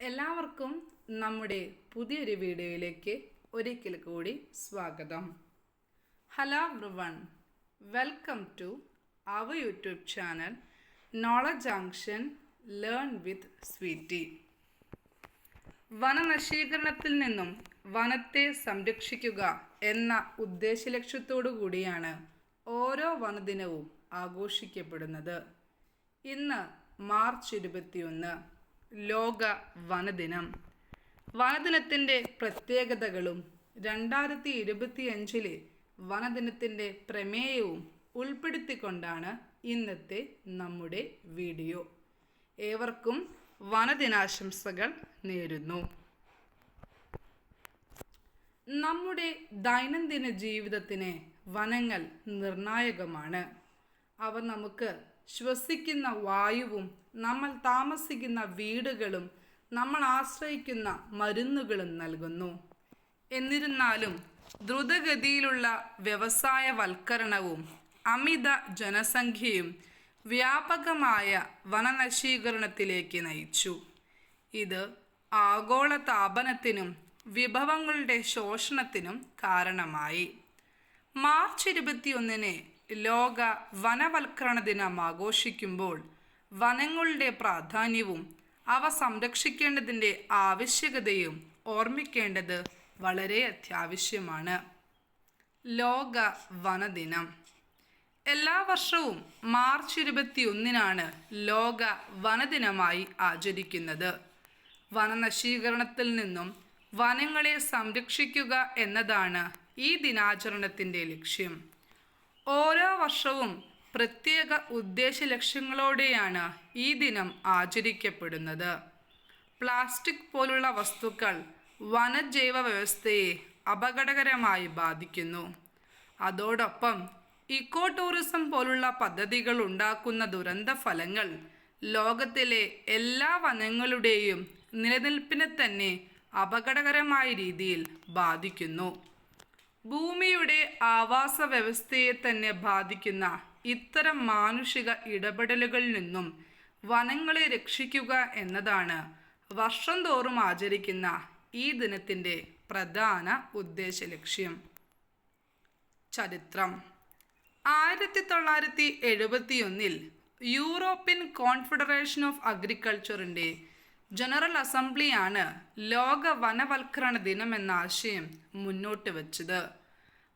എല്ലാവർക്കും നമ്മുടെ പുതിയൊരു വീഡിയോയിലേക്ക് ഒരിക്കൽ കൂടി സ്വാഗതം. Hello everyone. Welcome to our YouTube channel knowledge junction learn with Sweety വനനശീകരണത്തിൽ നിന്നും വനത്തെ സംരക്ഷിക്കുക എന്ന ഉദ്ദേശലക്ഷ്യത്തോടു കൂടിയാണ് ഓരോ വനദിനവും ആഘോഷിക്കപ്പെടുന്നത്. ഇന്ന് മാർച്ച് ഇരുപത്തിയൊന്ന്. ലോക വനദിനം. വനദിനത്തിന്റെ പ്രത്യേകതകളും രണ്ടായിരത്തി ഇരുപത്തിയഞ്ചിലെ വനദിനത്തിന്റെ പ്രമേയവും ഉൾപ്പെടുത്തിക്കൊണ്ടാണ് ഇന്നത്തെ നമ്മുടെ വീഡിയോ. ഏവർക്കും വനദിനാശംസകൾ നേരുന്നു. നമ്മുടെ ദൈനംദിന ജീവിതത്തിന് വനങ്ങൾ നിർണായകമാണ്. അവ നമുക്ക് ശ്വസിക്കുന്ന വായുവും നമ്മൾ താമസിക്കുന്ന വീടുകളും നമ്മൾ ആശ്രയിക്കുന്ന മരുന്നുകളും നൽകുന്നു. എന്നിരുന്നാലും ദ്രുതഗതിയിലുള്ള വ്യവസായവൽക്കരണവും അമിത ജനസംഖ്യയും വ്യാപകമായ വനനശീകരണത്തിലേക്ക് നയിച്ചു. ഇത് ആഗോള താപനത്തിനും വിഭവങ്ങളുടെ ശോഷണത്തിനും കാരണമായി. മാർച്ച് ഇരുപത്തിയൊന്നിന് ലോക വനവൽക്കരണ ദിനം ആഘോഷിക്കുമ്പോൾ വനങ്ങളുടെ പ്രാധാന്യവും അവ സംരക്ഷിക്കേണ്ടതിന്റെ ആവശ്യകതയും ഓർമ്മിക്കേണ്ടത് വളരെ അത്യാവശ്യമാണ്. ലോക വനദിനം എല്ലാ വർഷവും മാർച്ച് ഇരുപത്തി ഒന്നിനാണ് ലോക വനദിനമായി ആചരിക്കുന്നത്. വനനശീകരണത്തിൽ നിന്നും വനങ്ങളെ സംരക്ഷിക്കുക എന്നതാണ് ഈ ദിനാചരണത്തിന്റെ ലക്ഷ്യം. ഓരോ വർഷവും പ്രത്യേക ഉദ്ദേശ ലക്ഷ്യങ്ങളോടെയാണ് ഈ ദിനം ആചരിക്കപ്പെടുന്നത്. പ്ലാസ്റ്റിക് പോലുള്ള വസ്തുക്കൾ വനജൈവ വ്യവസ്ഥയെ അപകടകരമായി ബാധിക്കുന്നു. അതോടൊപ്പം ഇക്കോ ടൂറിസം പോലുള്ള പദ്ധതികൾ ഉണ്ടാക്കുന്ന ദുരന്ത ഫലങ്ങൾ ലോകത്തിലെ എല്ലാ വനങ്ങളുടെയും നിലനിൽപ്പിനെ തന്നെ അപകടകരമായ രീതിയിൽ ബാധിക്കുന്നു. ഭൂമിയുടെ ആവാസ വ്യവസ്ഥയെ തന്നെ ബാധിക്കുന്ന ഇത്തരം മാനുഷിക ഇടപെടലുകളിൽ നിന്നും വനങ്ങളെ രക്ഷിക്കുക എന്നതാണ് വർഷം തോറും ആചരിക്കുന്ന ഈ ദിനത്തിന്റെ പ്രധാന ഉദ്ദേശ ലക്ഷ്യം. ചരിത്രം. ആയിരത്തി തൊള്ളായിരത്തി എഴുപത്തിയൊന്നിൽ യൂറോപ്യൻ കോൺഫെഡറേഷൻ ഓഫ് അഗ്രികൾച്ചറിന്റെ ജനറൽ അസംബ്ലിയാണ് ലോക വനവൽക്കരണ ദിനം എന്ന ആശയം മുന്നോട്ട് വച്ചത്.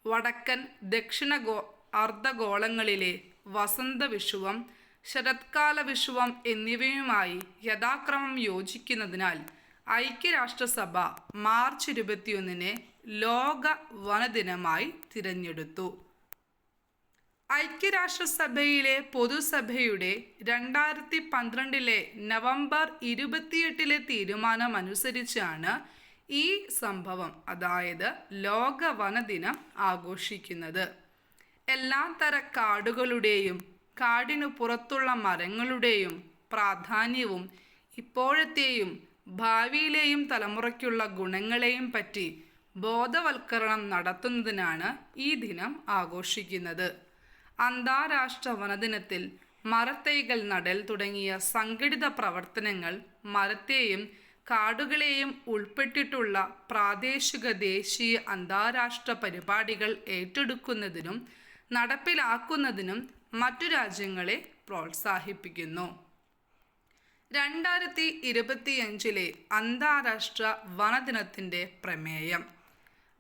വടക്കൻ ദക്ഷിണ ഗോ അർദ്ധഗോളങ്ങളിലെ വസന്ത വിഷുവം ശരത്കാല വിഷുവം എന്നിവയുമായി യഥാക്രമം യോജിക്കുന്നതിനാൽ ഐക്യരാഷ്ട്രസഭ മാർച്ച് ഇരുപത്തിയൊന്നിനെ ലോക വനദിനമായി തിരഞ്ഞെടുത്തു. ഐക്യരാഷ്ട്രസഭയിലെ പൊതുസഭയുടെ രണ്ടായിരത്തി പന്ത്രണ്ടിലെ നവംബർ ഇരുപത്തിയെട്ടിലെ തീരുമാനം അനുസരിച്ചാണ് ഈ സംഭവം അതായത് ലോക വനദിനം ആഘോഷിക്കുന്നത്. എല്ലാ തര കാടുകളുടെയും കാടിനു പുറത്തുള്ള മരങ്ങളുടെയും പ്രാധാന്യവും ഇപ്പോഴത്തെയും ഭാവിയിലെയും തലമുറയ്ക്കുള്ള ഗുണങ്ങളെയും പറ്റി ബോധവൽക്കരണം നടത്തുന്നതിനാണ് ഈ ദിനം ആഘോഷിക്കുന്നത്. അന്താരാഷ്ട്ര വനദിനത്തിൽ മരത്തൈകൾ നടൽ തുടങ്ങിയ സംഘടിത പ്രവർത്തനങ്ങൾ മരത്തെയും കാടുകളെയും ഉൾപ്പെട്ടിട്ടുള്ള പ്രാദേശിക ദേശീയ അന്താരാഷ്ട്ര പരിപാടികൾ ഏറ്റെടുക്കുന്നതിനും നടപ്പിലാക്കുന്നതിനും മറ്റു രാജ്യങ്ങളെ പ്രോത്സാഹിപ്പിക്കുന്നു. രണ്ടായിരത്തി ഇരുപത്തിയഞ്ചിലെ അന്താരാഷ്ട്ര വനദിനത്തിന്റെ പ്രമേയം.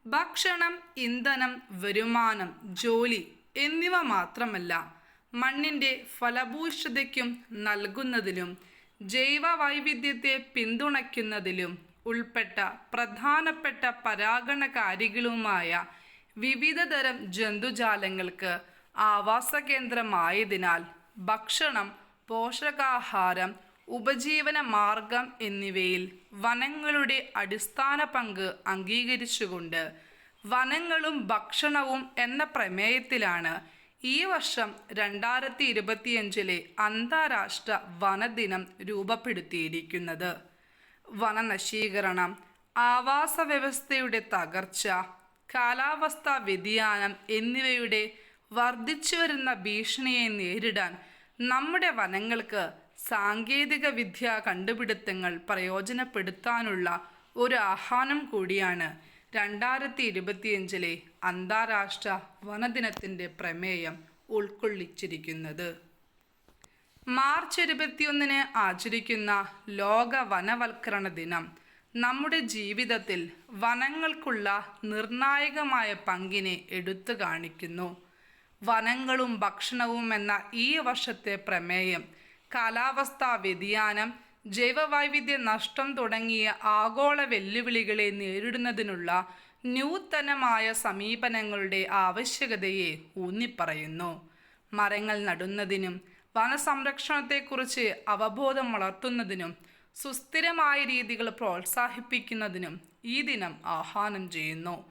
ഭക്ഷണം ഇന്ധനം വരുമാനം ജോലി എന്നിവ മാത്രമല്ല മണ്ണിന്റെ ഫലഭൂഷ്ഠതയ്ക്കും നൽകുന്നതിലും ജൈവ വൈവിധ്യത്തെ പിന്തുണയ്ക്കുന്നതിലും ഉൾപ്പെട്ട പ്രധാനപ്പെട്ട പരാഗണകാരികളുമായ വിവിധതരം ജന്തുജാലങ്ങൾക്ക് ആവാസ കേന്ദ്രമായതിനാൽ ഭക്ഷണം പോഷകാഹാരം ഉപജീവന മാർഗം എന്നിവയിൽ വനങ്ങളുടെ അടിസ്ഥാന പങ്ക് അംഗീകരിച്ചുകൊണ്ട് വനങ്ങളും ഭക്ഷണവും എന്ന പ്രമേയത്തിലാണ് ഈ വർഷം രണ്ടായിരത്തി ഇരുപത്തിയഞ്ചിലെ അന്താരാഷ്ട്ര വനദിനം രൂപപ്പെടുത്തിയിരിക്കുന്നത്. വനനശീകരണം ആവാസ വ്യവസ്ഥയുടെ തകർച്ച കാലാവസ്ഥാ വ്യതിയാനം എന്നിവയുടെ വർദ്ധിച്ചു വരുന്ന ഭീഷണിയെ നേരിടാൻ നമ്മുടെ വനങ്ങൾക്ക് സാങ്കേതിക വിദ്യ കണ്ടുപിടുത്തങ്ങൾ പ്രയോജനപ്പെടുത്താനുള്ള ഒരു ആഹ്വാനം കൂടിയാണ് രണ്ടായിരത്തി ഇരുപത്തിയഞ്ചിലെ അന്താരാഷ്ട്ര വനദിനത്തിന്റെ പ്രമേയം ഉൾക്കൊള്ളിച്ചിരിക്കുന്നത്. മാർച്ച് ഇരുപത്തിയൊന്നിന് ആചരിക്കുന്ന ലോക വനവൽക്കരണ ദിനം നമ്മുടെ ജീവിതത്തിൽ വനങ്ങൾക്കുള്ള നിർണായകമായ പങ്കിനെ എടുത്തു കാണിക്കുന്നു. വനങ്ങളും ഭക്ഷണവും എന്ന ഈ വർഷത്തെ പ്രമേയം കാലാവസ്ഥാ വ്യതിയാനം ജൈവവൈവിധ്യ നഷ്ടം തുടങ്ങിയ ആഗോള വെല്ലുവിളികളെ നേരിടുന്നതിനുള്ള ന്യൂതനമായ സമീപനങ്ങളുടെ ആവശ്യകതയെ ഊന്നിപ്പറയുന്നു. മരങ്ങൾ നടുന്നതിനും വനസംരക്ഷണത്തെക്കുറിച്ച് അവബോധം വളർത്തുന്നതിനും സുസ്ഥിരമായ രീതികൾ പ്രോത്സാഹിപ്പിക്കുന്നതിനും ഈ ദിനം ആഹ്വാനം ചെയ്യുന്നു.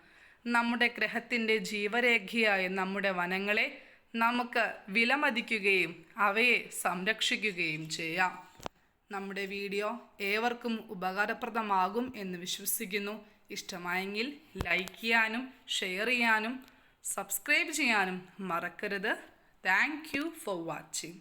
നമ്മുടെ ഗ്രഹത്തിന്റെ ജീവരേഖയായ നമ്മുടെ വനങ്ങളെ നമുക്ക് വിലമതിക്കുകയും അവയെ സംരക്ഷിക്കുകയും ചെയ്യാം. നമ്മുടെ വീഡിയോ ഏവർക്കും ഉപകാരപ്രദമാകും എന്ന് വിശ്വസിക്കുന്നു. ഇഷ്ടമായെങ്കിൽ ലൈക്ക് ചെയ്യാനും ഷെയർ ചെയ്യാനും സബ്സ്ക്രൈബ് ചെയ്യാനും മറക്കരുത്. Thank for watching